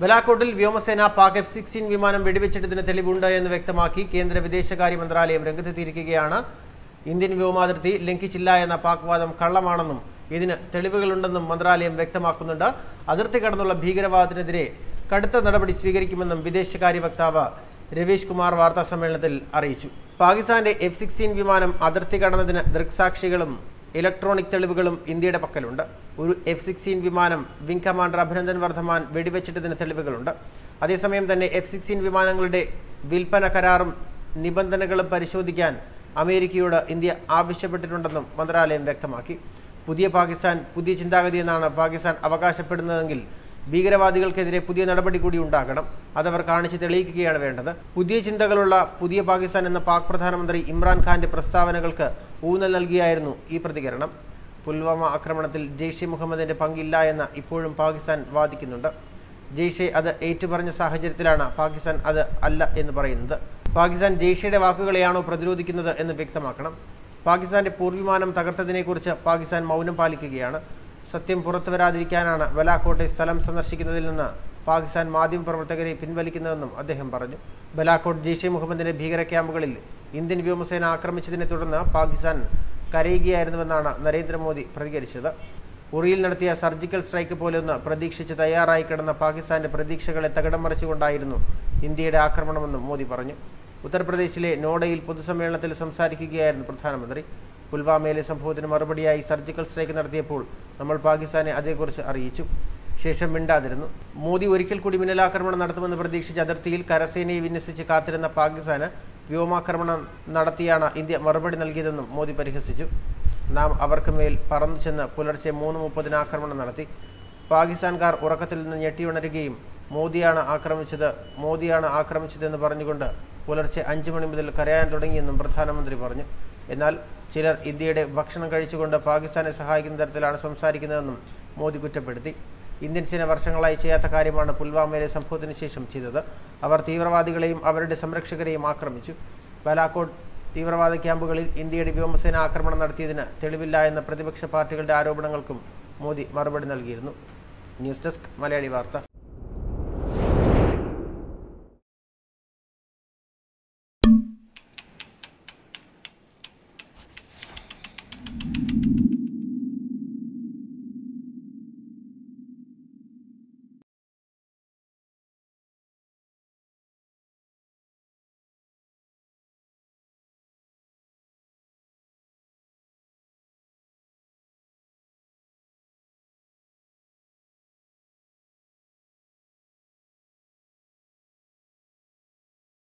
ബലാക്കോട്ടിൽ വ്യോമസേന Pak F sixteen വിമാനം വെടിവെച്ചിട്ടതിന് തെളിവുണ്ട് എന്ന് വ്യക്തമാക്കി കേന്ദ്ര വിദേശകാര്യ മന്ത്രാലയം രംഗത്തെത്തിയിരിക്കുകയാണ്. ഇന്ത്യൻ വ്യോമാതിർത്തി ലംഘിച്ചില്ല എന്ന പാക് വാദം കള്ളമാണെന്നും ഇതിന് തെളിവുകളുണ്ടെന്നും മന്ത്രാലയം വ്യക്തമാക്കുന്നുണ്ട്. അതിർത്തി കടന്നുള്ള ഭീകരവാദത്തിനെതിരെ കടുത്ത നടപടി സ്വീകരിക്കുമെന്നും വിദേശകാര്യ വക്താവ് രവീഷ് കുമാർ വാർത്താ സമ്മേളനത്തിൽ അറിയിച്ചു. പാകിസ്ഥാന്റെ എഫ് സിക്സ്റ്റീൻ വിമാനം അതിർത്തി കടന്നതിന് ദൃക്സാക്ഷികളും ഇലക്ട്രോണിക് തെളിവുകളും ഇന്ത്യയുടെ പക്കലുണ്ട്. ഒരു എഫ് സിക്സ്റ്റീൻ വിമാനം വിംഗ് കമാൻഡർ അഭിനന്ദൻ വർദ്ധമാൻ വെടിവെച്ചിട്ടതിന് തെളിവുകളുണ്ട്. അതേസമയം തന്നെ എഫ് സിക്സ്റ്റീൻ വിമാനങ്ങളുടെ വിൽപ്പന കരാറും നിബന്ധനകളും പരിശോധിക്കാൻ അമേരിക്കയോട് ഇന്ത്യ ആവശ്യപ്പെട്ടിട്ടുണ്ടെന്നും മന്ത്രാലയം വ്യക്തമാക്കി. പുതിയ പാകിസ്ഥാൻ പുതിയ ചിന്താഗതി എന്നാണ് പാകിസ്ഥാൻ അവകാശപ്പെടുന്നതെങ്കിൽ ഭീകരവാദികൾക്കെതിരെ പുതിയ നടപടി കൂടി ഉണ്ടാകണം. അതവർ കാണിച്ച് തെളിയിക്കുകയാണ് വേണ്ടത്. പുതിയ ചിന്തകളുള്ള പുതിയ പാകിസ്ഥാൻ എന്ന പാക് പ്രധാനമന്ത്രി ഇമ്രാൻഖാന്റെ പ്രസ്താവനകൾക്ക് ഊന്നൽ നൽകിയായിരുന്നു ഈ പ്രതികരണം. പുൽവാമ ആക്രമണത്തിൽ ജെയ്ഷെ മുഹമ്മദിന്റെ പങ്കില്ല എന്ന് ഇപ്പോഴും പാകിസ്ഥാൻ വാദിക്കുന്നുണ്ട്. ജെയ്ഷെ അത് ഏറ്റുപറഞ്ഞ സാഹചര്യത്തിലാണ് പാകിസ്ഥാൻ അത് അല്ല എന്ന് പറയുന്നത്. പാകിസ്ഥാൻ ജെയ്ഷയുടെ വാക്കുകളെയാണോ പ്രതിരോധിക്കുന്നത് എന്ന് വ്യക്തമാക്കണം. പാകിസ്ഥാന്റെ പൂർവിമാനം തകർത്തതിനെക്കുറിച്ച് പാകിസ്ഥാൻ മൗനം പാലിക്കുകയാണ്. സത്യം പുറത്തു വരാതിരിക്കാനാണ് ബലാക്കോട്ടെ സ്ഥലം സന്ദർശിക്കുന്നതിൽ നിന്ന് പാകിസ്ഥാൻ മാധ്യമപ്രവർത്തകരെ പിൻവലിക്കുന്നതെന്നും അദ്ദേഹം പറഞ്ഞു. ബലാക്കോട്ട് ജെയ്ഷെ മുഹമ്മദിന്റെ ഭീകര ക്യാമ്പുകളിൽ ഇന്ത്യൻ വ്യോമസേന ആക്രമിച്ചതിനെ തുടർന്ന് പാകിസ്ഥാൻ കരയുകയായിരുന്നുവെന്നാണ് നരേന്ദ്രമോദി പ്രതികരിച്ചത്. ഉറിയിൽ നടത്തിയ സർജിക്കൽ സ്ട്രൈക്ക് പോലൊന്ന് പ്രതീക്ഷിച്ച് തയ്യാറായി കിടന്ന പാകിസ്ഥാന്റെ പ്രതീക്ഷകളെ തകിടം മറിച്ചുകൊണ്ടായിരുന്നു ഇന്ത്യയുടെ ആക്രമണമെന്നും മോദി പറഞ്ഞു. ഉത്തർപ്രദേശിലെ നോഡയിൽ പൊതുസമ്മേളനത്തിൽ സംസാരിക്കുകയായിരുന്നു പ്രധാനമന്ത്രി. പുൽവാമയിലെ സംഭവത്തിന് മറുപടിയായി സർജിക്കൽ സ്ട്രൈക്ക് നടത്തിയപ്പോൾ നമ്മൾ പാകിസ്ഥാനെ അതേക്കുറിച്ച് അറിയിച്ചു. ശേഷം മിണ്ടാതിരുന്നു. മോദി ഒരിക്കൽ കൂടി മിന്നലാക്രമണം നടത്തുമെന്ന് പ്രതീക്ഷിച്ച് അതിർത്തിയിൽ കരസേനയെ വിന്യസിച്ച് കാത്തിരുന്ന പാകിസ്ഥാന് വ്യോമാക്രമണം നടത്തിയാണ് ഇന്ത്യ മറുപടി നൽകിയതെന്നും മോദി പരിഹസിച്ചു. നാം അവർക്ക് മേൽ പറന്നു ചെന്ന് പുലർച്ചെ മൂന്ന് മുപ്പതിന് ആക്രമണം നടത്തി. പാകിസ്ഥാൻകാർ ഉറക്കത്തിൽ നിന്ന് ഞെട്ടിയുണരുകയും മോദിയാണ് ആക്രമിച്ചത് മോദിയാണ് ആക്രമിച്ചതെന്ന് പറഞ്ഞുകൊണ്ട് പുലർച്ചെ അഞ്ചു മണി മുതൽ കരയാൻ തുടങ്ങിയെന്നും പ്രധാനമന്ത്രി പറഞ്ഞു. എന്നാൽ ചിലർ ഇന്ത്യയുടെ ഭക്ഷണം കഴിച്ചുകൊണ്ട് പാകിസ്ഥാനെ സഹായിക്കുന്ന തരത്തിലാണ് സംസാരിക്കുന്നതെന്നും മോദി കുറ്റപ്പെടുത്തി. ഇന്ത്യൻ സേന വർഷങ്ങളായി ചെയ്യാത്ത കാര്യമാണ് പുൽവാമയിലെ സംഭവത്തിന് ശേഷം ചെയ്തത്. അവർ തീവ്രവാദികളെയും അവരുടെ സംരക്ഷകരെയും ആക്രമിച്ചു. ബാലാക്കോട്ട് തീവ്രവാദ ക്യാമ്പുകളിൽ ഇന്ത്യയുടെ വ്യോമസേന ആക്രമണം നടത്തിയതിന് തെളിവില്ല എന്ന പ്രതിപക്ഷ പാർട്ടികളുടെ ആരോപണങ്ങൾക്കും മോദി മറുപടി നൽകിയിരുന്നു. ന്യൂസ് ഡെസ്ക് മലയാളി വാർത്ത.